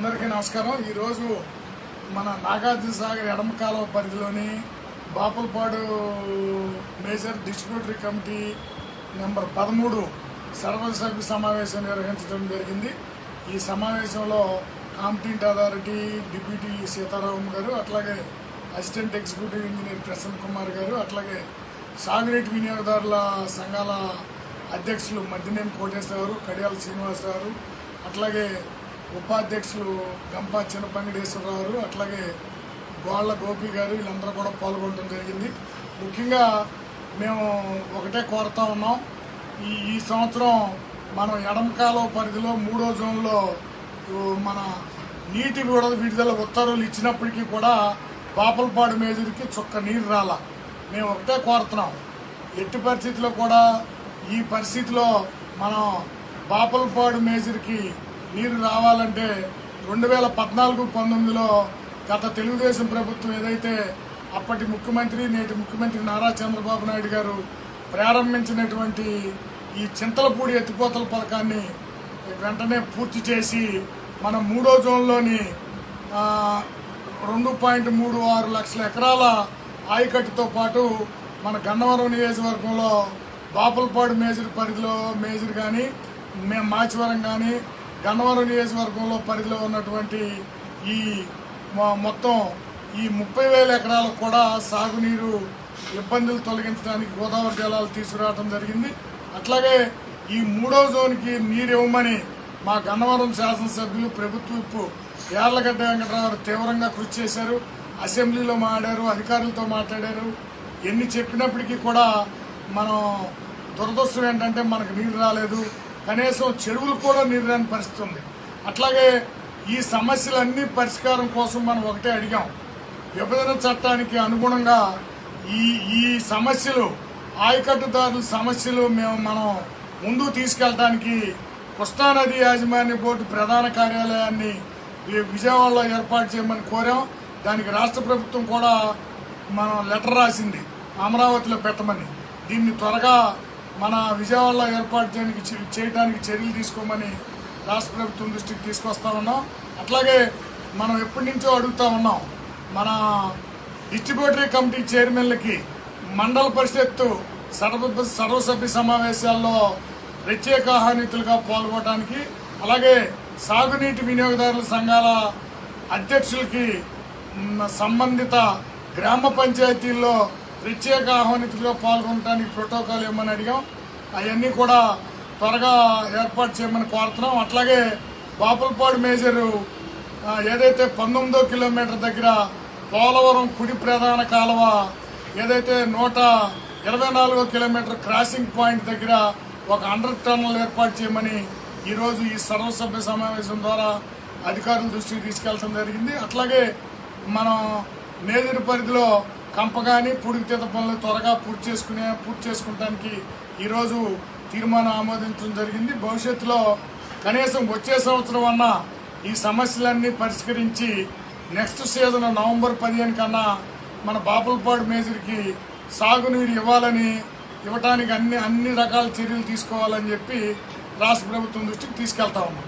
అందరికీ నమస్కారం. ఈరోజు మన నాగార్జున సాగర్ ఎడమ కాలువ పరిధిలోని Bapulapadu major distributary committee number పదమూడు సర్వసభ్య సమావేశం నిర్వహించడం జరిగింది. ఈ సమావేశంలో కాంపిటెంట్ అథారిటీ డిప్యూటీ సీతారాం గారు అట్లాగే assistant executive engineer Prasanna Kumar గారు అట్లాగే సాగరేట్ వినియోగదారుల సంఘాల అధ్యక్షులు మద్దినేని కోటేశ్వరరావు కడియాల శ్రీనివాసరావు అట్లాగే ఉపాధ్యక్షులు గంపా చిన్నపంగడేశ్వరరావు గారు అట్లాగే గోళ్ళ గోపి గారు వీళ్ళందరూ కూడా పాల్గొనడం జరిగింది. ముఖ్యంగా మేము ఒకటే కోరుతా ఉన్నాం ఈ ఈ సంవత్సరం మనం ఎడమకాలం పరిధిలో మూడో జోన్లో మన నీటి విడుదల విడుదల ఉత్తర్వులు ఇచ్చినప్పటికీ కూడా పాపలపాడు మేజర్కి చుక్క నీరు రాల. మేము ఒకటే కోరుతున్నాం ఎట్టి పరిస్థితిలో కూడా ఈ పరిస్థితిలో మనం బాపలపాడు మేజర్కి నీరు రావాలంటే రెండు వేల పద్నాలుగు పంతొమ్మిదిలో గత తెలుగుదేశం ప్రభుత్వం ఏదైతే అప్పటి ముఖ్యమంత్రి నేటి ముఖ్యమంత్రి నారా చంద్రబాబు నాయుడు గారు ప్రారంభించినటువంటి ఈ చింతలపూడి ఎత్తిపోతల పథకాన్ని వెంటనే పూర్తి చేసి మన మూడో జోన్లోని రెండు పాయింట్ మూడు ఆరు లక్షల ఎకరాల ఆయకట్టుతో పాటు మన గన్నవరం నియోజకవర్గంలో బాపులపాడు మేజర్ పరిధిలో మేజర్ కానీ మేము మాచివరం కానీ గన్నవరం నియోజకవర్గంలో పరిధిలో ఉన్నటువంటి ఈ మొత్తం ఈ ముప్పై వేల ఎకరాలకు కూడా సాగునీరు ఇబ్బందులు తొలగించడానికి గోదావరి జలాలు తీసుకురావడం జరిగింది. అట్లాగే ఈ మూడో జోన్కి నీరు ఇవ్వమని మా గన్నవరం శాసనసభ్యులు ప్రభుత్వ విప్పు యార్లగడ్డ వెంకటరావు తీవ్రంగా కృషి చేశారు. అసెంబ్లీలో మాట్లాడారు అధికారులతో మాట్లాడారు. ఎన్ని చెప్పినప్పటికీ కూడా మనం దురదృష్టం ఏంటంటే మనకు నీరు రాలేదు. కనీసం చెరువులు కూడా నీరు రాని పరిస్థితి ఉంది అట్లాగే ఈ సమస్యలన్నీ పరిష్కారం కోసం మనం ఒకటే అడిగాం. విభజన చట్టానికి అనుగుణంగా ఈ ఈ సమస్యలు ఆయకట్టుదారుల సమస్యలు మేము మనం ముందుకు తీసుకెళ్ళడానికి కృష్ణానది యాజమాన్య బోర్డు ప్రధాన కార్యాలయాన్ని విజయవాడలో ఏర్పాటు చేయమని కోరాం. దానికి రాష్ట్ర ప్రభుత్వం కూడా మనం లెటర్ రాసింది అమరావతిలో పెట్టమని. దీన్ని త్వరగా మన విజయవాడలో ఏర్పాటు చేయడానికి చేయడానికి చర్యలు తీసుకోమని రాష్ట్ర ప్రభుత్వం దృష్టికి తీసుకొస్తా ఉన్నాం. అట్లాగే మనం ఎప్పటి నుంచో అడుగుతా ఉన్నాం మన డిస్ట్రిబ్యూటరీ కమిటీ చైర్మన్లకి మండల పరిషత్తు సర్వ సర్వసభ్య సమావేశాల్లో ప్రత్యేక ఆహ్వానితులుగా పాల్గొనడానికి అలాగే సాగునీటి వినియోగదారుల సంఘాల అధ్యక్షులకి సంబంధిత గ్రామ పంచాయతీల్లో ప్రత్యేక ఆహ్వానితులుగా పాల్గొనడానికి ప్రోటోకాల్ ఏమని అడిగాం. అవన్నీ కూడా త్వరగా ఏర్పాటు చేయమని కోరుతున్నాం. అట్లాగే బాపులపాడు మేజరు ఏదైతే పంతొమ్మిదో కిలోమీటర్ దగ్గర పోలవరం కుడి ప్రధాన కాలువ ఏదైతే నూట ఇరవై నాలుగో కిలోమీటర్ క్రాసింగ్ పాయింట్ దగ్గర ఒక అండర్ టర్నల్ ఏర్పాటు చేయమని ఈరోజు ఈ సర్వసభ్య సమావేశం ద్వారా అధికారుల దృష్టికి తీసుకెళ్ళడం జరిగింది. అట్లాగే మనం మేజర్ పరిధిలో కంప కానీ పుడికితీత పనులు త్వరగా పూర్తి చేసుకునే పూర్తి చేసుకోవడానికి ఈరోజు తీర్మానం ఆమోదించడం జరిగింది. భవిష్యత్తులో కనీసం వచ్చే సంవత్సరం అన్న ఈ సమస్యలన్నీ పరిష్కరించి నెక్స్ట్ సీజన్ నవంబర్ పదిహేను కన్నా మన బాపులపాడు మేజర్కి సాగునీరు ఇవ్వాలని ఇవ్వటానికి అన్ని అన్ని రకాల చర్యలు తీసుకోవాలని చెప్పి రాష్ట్ర ప్రభుత్వం దృష్టికి తీసుకెళ్తా ఉన్నాం.